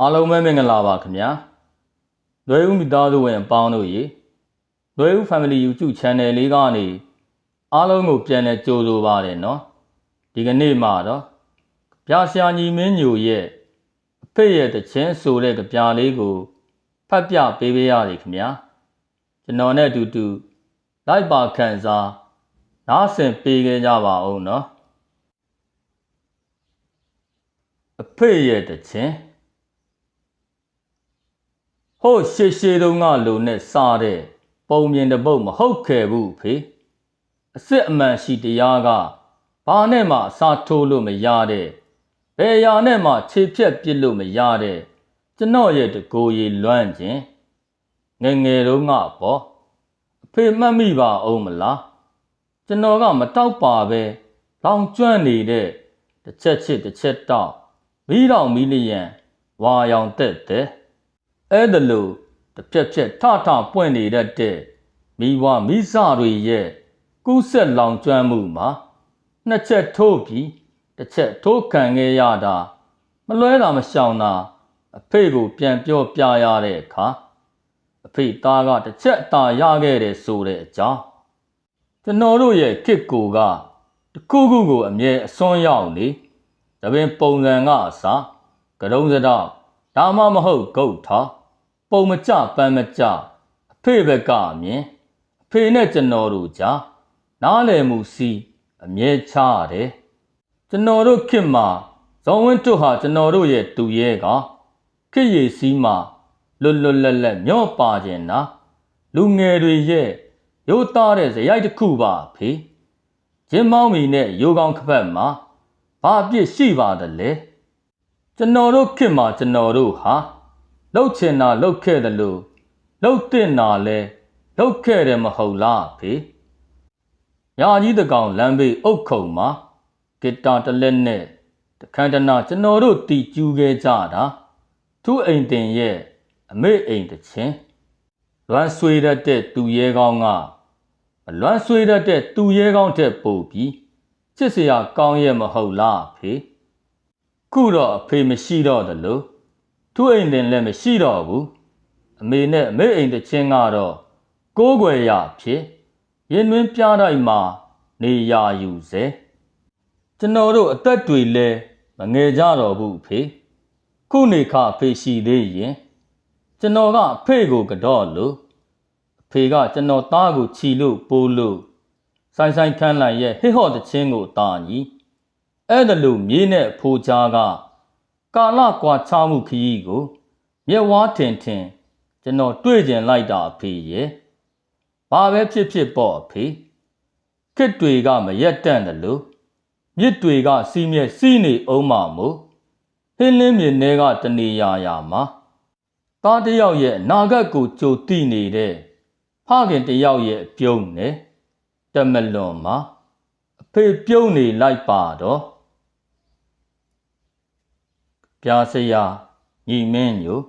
အားလုံးပဲမင်္ဂလာပါခင်ဗျာလွယ်ဦးမိသားစုဝင်အပေါင်းတို့ရေလွယ်ဦး Family YouTube Channel လေးကနေအားလုံးကိုပြန်လည်ကြိုဆိုပါရနော်ဒီကနေ့မှာတော့ပြာရှာညီမင်းညိုရဲ့အဖေရဲ့တခြင်းဆိုတဲ့ကြပြလေးကိုဖတ်ပြပေးပေးရတယ်ခင်ဗျာကျွန်တော်နဲ့အတူတူလိုက်ပါခန်းစားနားဆင်ပေးခဲ့ကြပါဦးနော်အဖေရဲ့တခြင်း ဟိုရှေရှေတုံးကလုံနဲ့စားတဲ့ပုံမြင်တဲ့ပုတ်မဟုတ်ခဲ့ဘူးဖေအစ်စ်အမှန်ရှိတရားကဘာနဲ့မှအစားထိုးလို့မရတဲ့ဘယ်ရာနဲ့မှခြေဖြက်ပစ်လို့မရတဲ့ကျွန်တော်ရဲ့တကိုယ်ရည်လွမ်းခြင်းငယ်ငယ်တုန်းကပေါ့အဖေမှတ်မိပါအောင်မလားကျွန်တော်ကမတောက်ပါပဲလောင်ကျွမ်းနေတဲ့တစ်ချက်ချစ်တစ်ချက်တောက်မီးတော်မီးလျံဝါရောင်တက်တဲ့ အဲ့ဒါလို့တစ်ဖြက်ဖြက်ထထပွင့်နေတတ်တဲ့မိဘမိစတွေရဲ့ကူးဆက်လောင်ကျွမ်းမှုမှာနှစ်ချက်ထိုးပြီးတစ်ချက်ထိုးခံခဲ့ရတာမလွဲတာမရှောင်တာအဖေကိုပြန်ပြောပြရတဲ့အခါအဖေသားကတစ်ချက်အသာရခဲ့တယ်ဆိုတဲ့အကြောင်းကျွန်တော်တို့ရဲ့ခစ်ကိုကတစ်ခုခုကိုအမြဲအစွန်းရောက်နေဒါပင်ပုံစံကအစားကတုံးစတော့ဒါမှမဟုတ်ဂုတ်ထား ပုံမကြပန်းမကြအဖေဘက်ကအမြင်အဖေနဲ့ကျွန်တော်တို့ကြားနားလည်မှုစီအမြဲချရတယ်ကျွန်တော်တို့ခင်မှာဇောင်းဝင်းတို့ဟာကျွန်တော်တို့ရဲ့တူရဲကခေရည်စီးမှာလွတ်လွတ်လပ်လပ်မျော့ပါခြင်းနာလူငယ်တွေရဲ့ရိုးသားတဲ့ဇယိုက်တစ်ခုပါဖေဂျင်းမောင်းမီနဲ့ရိုးကောင်းခပတ်မှာဘာအပြစ်ရှိပါသလဲကျွန်တော်တို့ခင်မှာကျွန်တော်တို့ဟာ လှုပ်ချင်တာလှုပ်ခဲ့တယ်လို့လှုပ်တင်တာလဲလှုပ်ခဲ့တယ်မဟုတ်လားဖေညာကြီးတကောင်လမ်းဘေးအုတ်ခုံမှာဂီတာတစ်လက်နဲ့တခန္တနာကျွန်တော်တို့တီကျူးခဲ့ကြတာသူ့အိမ်တင်ရဲ့အမေအိမ်တစ်ချင်းလွမ်းဆွေးတတ်တဲ့သူရဲကောင်းကမလွမ်းဆွေးတတ်တဲ့သူရဲကောင်းတဲ့ပို့ပြီးချစ်စရာကောင်းရဲ့မဟုတ်လားဖေခုတော့အဖေမရှိတော့တယ်လို့ သူ့အိမ်တင်လည်းမရှိတော့ဘူးအမေနဲ့အမေအိမ်တစ်ချင်းကတော့ကိုးကွယ်ရဖြစ်ရင်တွင်ပြားတိုင်းမှာနေရယူစေကျွန်တော်တို့အသက်တွေလဲမငယ်ကြတော့ဘူးဖေခုနေခအဖေရှိသေးရင်ကျွန်တော်ကအဖေကိုကတော့လို့အဖေကကျွန်တော်သားကိုခြီလို့ပိုးလို့ဆိုင်ဆိုင်ခန်းလိုက်ရဲ့ဟစ်ဟော့တချင်းကိုတာညီအဲ့ဒါလို့မြေးနဲ့အဖိုးကြားက ကာလကွာခြားမှုခရီးကိုမျက်ဝါးထင်ထင်ကျွန်တော်တွေ့ကျင်လိုက်တာအဖေရဲ့ဘာပဲဖြစ်ဖြစ်ပေါ့အဖေခစ်တွေကမရက်တန့်တယ်လို့မြစ်တွေကစီးမြဲစီးနေအောင်မှမို့ဟင်းလင်းမြင်ထဲကတနေရာရာမှာသားတစ်ယောက်ရဲ့အနာဂတ်ကိုကြိုတိနေတဲ့ဖခင်တစ်ယောက်ရဲ့အပြုံးနဲ့တမလွန်မှာအဖေပြုံးနေလိုက်ပါတော့ ပြာစရာညီမင်းညို